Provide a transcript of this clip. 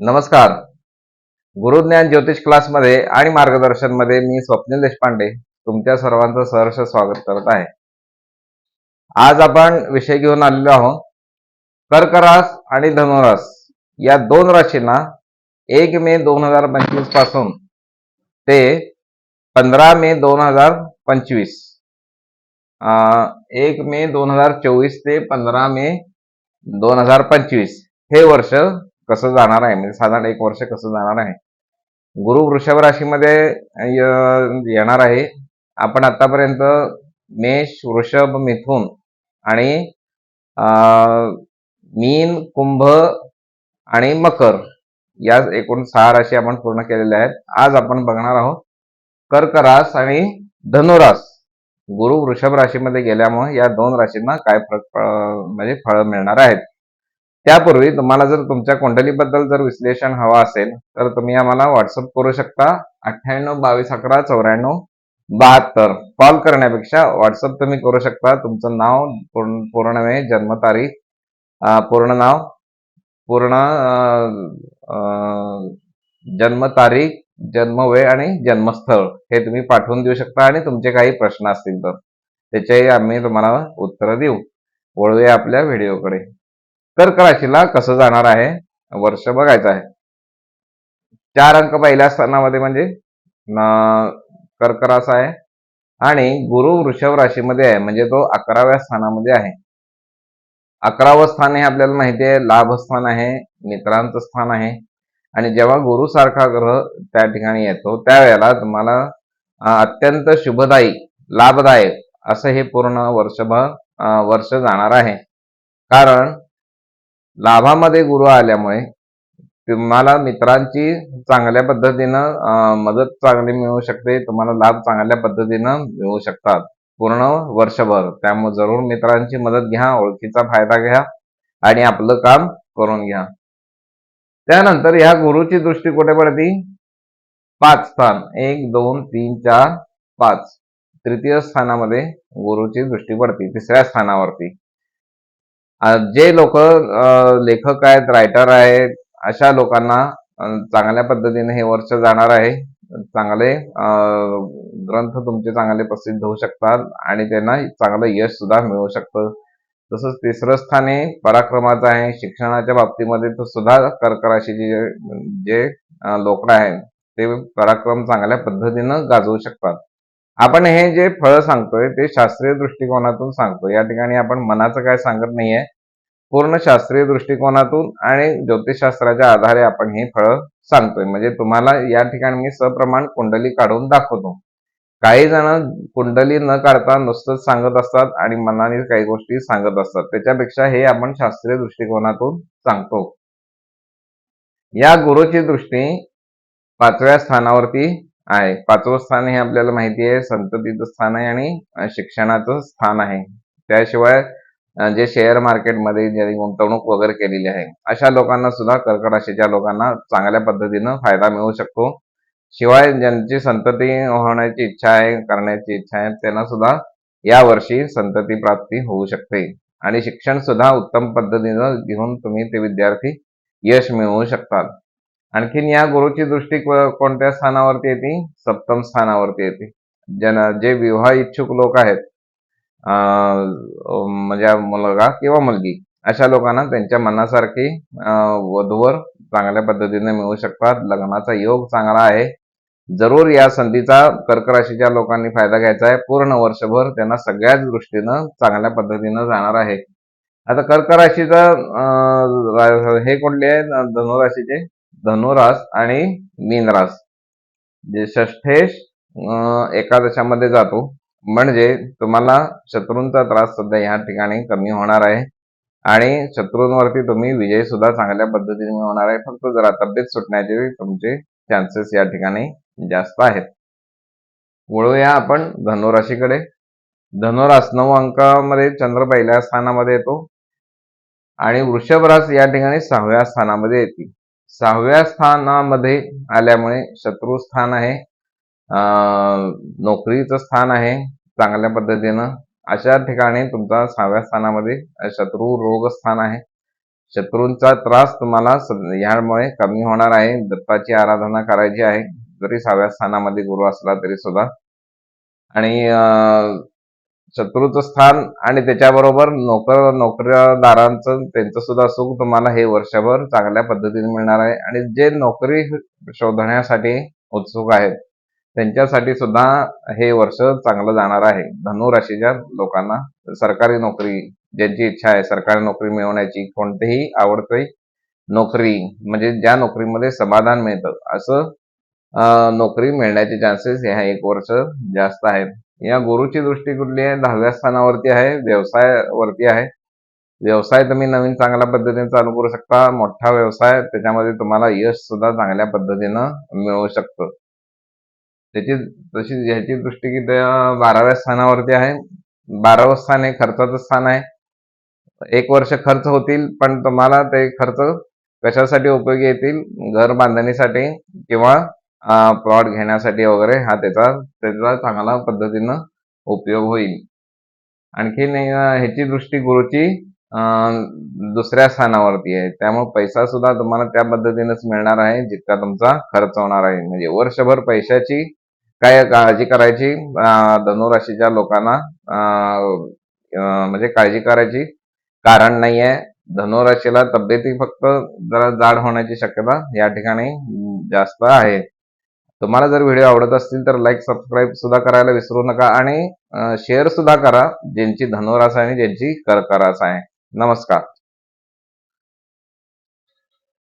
नमस्कार. गुरुज्ञान ज्योतिष क्लासमध्ये आणि मार्गदर्शनमध्ये मी स्वप्नील देशपांडे तुमच्या सर्वांचं सहर्ष स्वागत करत आहे. आज आपण विषय घेऊन आलेलो आहोत कर्करास आणि धनुरास. या दोन राशींना एक मे दोन हजार पंचवीसपासून ते पंधरा मे दोन हजार पंचवीस. एक मे दोन हजार चोवीस ते पंधरा मे दोन हजार पंचवीस हे वर्ष कसं जाणार आहे? म्हणजे साधारण एक वर्ष कसं जाणार आहे? गुरु वृषभ राशीमध्ये य- येणार आहे. आपण आतापर्यंत मेष वृषभ मिथुन आणि मीन कुंभ आणि मकर या एकूण सहा राशी आपण पूर्ण केलेल्या आहेत. आज आपण बघणार आहोत कर्क रास आणि धनुरास गुरु वृषभ राशीमध्ये गेल्यामुळे या दोन राशींना काय फरक म्हणजे फळ मिळणार आहेत? त्यापूर्वी तुम्हाला जर तुमच्या कुंडलीबद्दल जर विश्लेषण हवं असेल तर तुम्ही आम्हाला व्हॉट्सअप करू शकता. अठ्ठ्याण्णव बावीस अकरा चौऱ्याण्णव बहात्तर. कॉल करण्यापेक्षा व्हॉट्सअप तुम्ही करू शकता. तुमचं नाव पूर्ण पूर्ण वेळ जन्मतारीख पूर्ण नाव पूर्ण जन्मतारीख जन्म जन्मतारीख जन्मवेळ आणि जन्मस्थळ हे तुम्ही पाठवून देऊ शकता आणि तुमचे काही प्रश्न असतील तर त्याच्याही आम्ही तुम्हाला उत्तर देऊ. वळूया आपल्या व्हिडिओकडे. कर्क राशीला कसं जाणार आहे? वर्ष बघायचं आहे. चार अंक पहिल्या स्थानामध्ये म्हणजे कर्क रास आहे आणि गुरु वृषभ राशीमध्ये आहे म्हणजे तो अकराव्या स्थानामध्ये आहे. अकरावं स्थान हे आपल्याला माहिती आहे लाभस्थान आहे मित्रांचं स्थान आहे. आणि जेव्हा गुरु सारखा ग्रह त्या ठिकाणी येतो त्यावेळेला तुम्हाला अत्यंत शुभदायी लाभदायक असं हे पूर्ण वर्षभर वर्ष जाणार आहे. कारण लाभामध्ये गुरु आल्यामुळे तुम्हाला मित्रांची चांगल्या पद्धतीनं मदत चांगली मिळू शकते. तुम्हाला लाभ चांगल्या पद्धतीनं मिळू शकतात. पूर्ण वर्षभर. त्यामुळे जरूर मित्रांची मदत घ्या ओळखीचा फायदा घ्या आणि आपलं काम करून घ्या. त्यानंतर ह्या गुरुची दृष्टी कुठे पडती? पाच स्थान. एक दोन तीन चार पाच. तृतीय स्थानामध्ये गुरुची दृष्टी पडते. तिसऱ्या स्थानावरती. जे लोक लेखक आहेत रायटर आहेत अशा लोकांना चांगल्या पद्धतीने हे वर्ष जाणार आहे. चांगले ग्रंथ तुमचे चांगले प्रसिद्ध होऊ शकतात आणि त्यांना चांगलं यश सुद्धा मिळू शकतं. तसंच तिसरं स्थान हे पराक्रमाचं आहे. शिक्षणाच्या बाबतीमध्ये तर सुद्धा कर्क राशीचे जे- जे लोक आहेत ते पराक्रम चांगल्या पद्धतीनं गाजवू शकतात. आपण हे जे फळ सांगतोय ते शास्त्रीय दृष्टिकोनातून सांगतो या ठिकाणी आपण मनाचं काय सांगत नाहीये. पूर्ण शास्त्रीय दृष्टिकोनातून आणि ज्योतिषशास्त्राच्या आधारे आपण हे फळ सांगतोय. म्हणजे तुम्हाला या ठिकाणी मी सप्रमाण कुंडली काढून दाखवतो. काही जण कुंडली न काढता नुसतंच सांगत असतात आणि मनाने काही गोष्टी सांगत असतात. त्याच्यापेक्षा हे आपण शास्त्रीय दृष्टिकोनातून सांगतो. या गुरुची दृष्टी पाचव्या स्थानावरती आहे. पाचवं स्थान हे आपल्याला माहिती आहे. संततीचं स्थान आहे आणि शिक्षणाचं स्थान आहे. त्याशिवाय जे शेअर मार्केटमध्ये ज्यांनी गुंतवणूक वगैरे केलेली आहे अशा लोकांना सुद्धा कर्क राशीच्या लोकांना चांगल्या पद्धतीनं फायदा मिळू शकतो. शिवाय ज्यांची संतती होण्याची इच्छा आहे करण्याची इच्छा आहे त्यांना सुद्धा या वर्षी संतती प्राप्ती होऊ शकते. आणि शिक्षण सुद्धा उत्तम पद्धतीनं घेऊन तुम्ही ते विद्यार्थी यश मिळवू शकतात. आणखीन या गुरुची दृष्टी कोणत्या स्थानावरती येते? सप्तम स्थानावरती येते. ज्यांना जे विवाह इच्छुक लोक आहेत म्हणजे मुलगा किंवा मुलगी अशा लोकांना त्यांच्या मनासारखी वधूवर चांगल्या पद्धतीने मिळू शकतात. लग्नाचा योग चांगला आहे. जरूर या संधीचा कर्क राशीच्या लोकांनी फायदा घ्यायचा आहे. पूर्ण वर्षभर त्यांना सगळ्याच दृष्टीनं चांगल्या पद्धतीनं जाणार आहे. आता कर्क राशीचा अं, हे कुठले आहे? धनुराशीचे? धनुरास आणि मीनरास. जे षष्ठेश एकादशामध्ये जातो. म्हणजे तुम्हाला शत्रूंचा त्रास सध्या या ठिकाणी कमी होणार आहे. आणि शत्रूंवरती तुम्ही विजय सुद्धा चांगल्या पद्धतीने मिळवणार आहे. फक्त जरा तब्येत सुटण्याचे तुमचे चान्सेस या ठिकाणी जास्त आहेत. वळूया आपण धनुराशीकडे. धनुरास नऊ अंकामध्ये चंद्र पहिल्या स्थानामध्ये येतो. आणि वृषभरास या ठिकाणी सहाव्या स्थानामध्ये येते सहाव्या स्थानामध्ये आल्यामुळे शत्रू स्थान आहे. नोकरीचं स्थान आहे चांगल्या पद्धतीनं. अशा ठिकाणी तुमचा सहाव्या स्थानामध्ये शत्रू रोग स्थान आहे. शत्रूंचा त्रास तुम्हाला स- ह्यामुळे कमी होणार आहे. दत्ताची आराधना करायची आहे. जरी सहाव्या स्थानामध्ये गुरु असला तरी सुद्धा. आणि शत्रूचं स्थान आणि त्याच्याबरोबर नोकर नोकरदारांचं त्यांचं सुद्धा सुख तुम्हाला हे वर्षभर चांगल्या पद्धतीने मिळणार आहे. आणि जे नोकरी शोधण्यासाठी उत्सुक आहेत त्यांच्यासाठी सुद्धा हे वर्ष चांगलं जाणार आहे. धनु राशीच्या लोकांना सरकारी नोकरी ज्यांची इच्छा आहे सरकारी नोकरी मिळवण्याची कोणतीही आवडती नोकरी म्हणजे ज्या नोकरीमध्ये समाधान मिळतं असं नोकरी मिळण्याचे चान्सेस ह्या एक वर्ष जास्त आहेत. या गुरुची दृष्टी कुठली आहे? दहाव्या स्थानावरती आहे व्यवसायावरती आहे. व्यवसाय तुम्ही नवीन चांगल्या पद्धतीने चालू करू शकता. मोठा व्यवसाय त्याच्यामध्ये तुम्हाला यश सुद्धा चांगल्या पद्धतीनं मिळू शकतं. त्याची तशी ह्याची दृष्टी की त्या बाराव्या स्थानावरती आहे. बारावं स्थान हे खर्चाचं स्थान आहे. एक वर्ष खर्च होतील पण तुम्हाला ते खर्च कशासाठी उपयोगी येतील? घर बांधणीसाठी किंवा प्लॉट घेण्यासाठी वगैरे हा त्याचा त्याचा चांगला पद्धतीनं उपयोग होईल. आणखीन ह्याची दृष्टी गुरुची दुसऱ्या स्थानावरती आहे. त्यामुळे पैसा सुद्धा तुम्हाला त्या पद्धतीनेच मिळणार आहे जितका तुमचा खर्च होणार आहे. म्हणजे वर्षभर पैशाची काय काळजी करायची धनुराशीच्या लोकांना म्हणजे काळजी करायची कारण नाही आहे. धनुराशीला तब्येती फक्त जरा जाड होण्याची शक्यता या ठिकाणी जास्त आहे. तुम्हाला जर व्हिडिओ आवडत असतील तर लाईक सबस्क्राईब सुद्धा करायला विसरू नका आणि शेअर सुद्धा करा ज्यांची धनुरास आहे आणि ज्यांची कर्करास आहे. नमस्कार.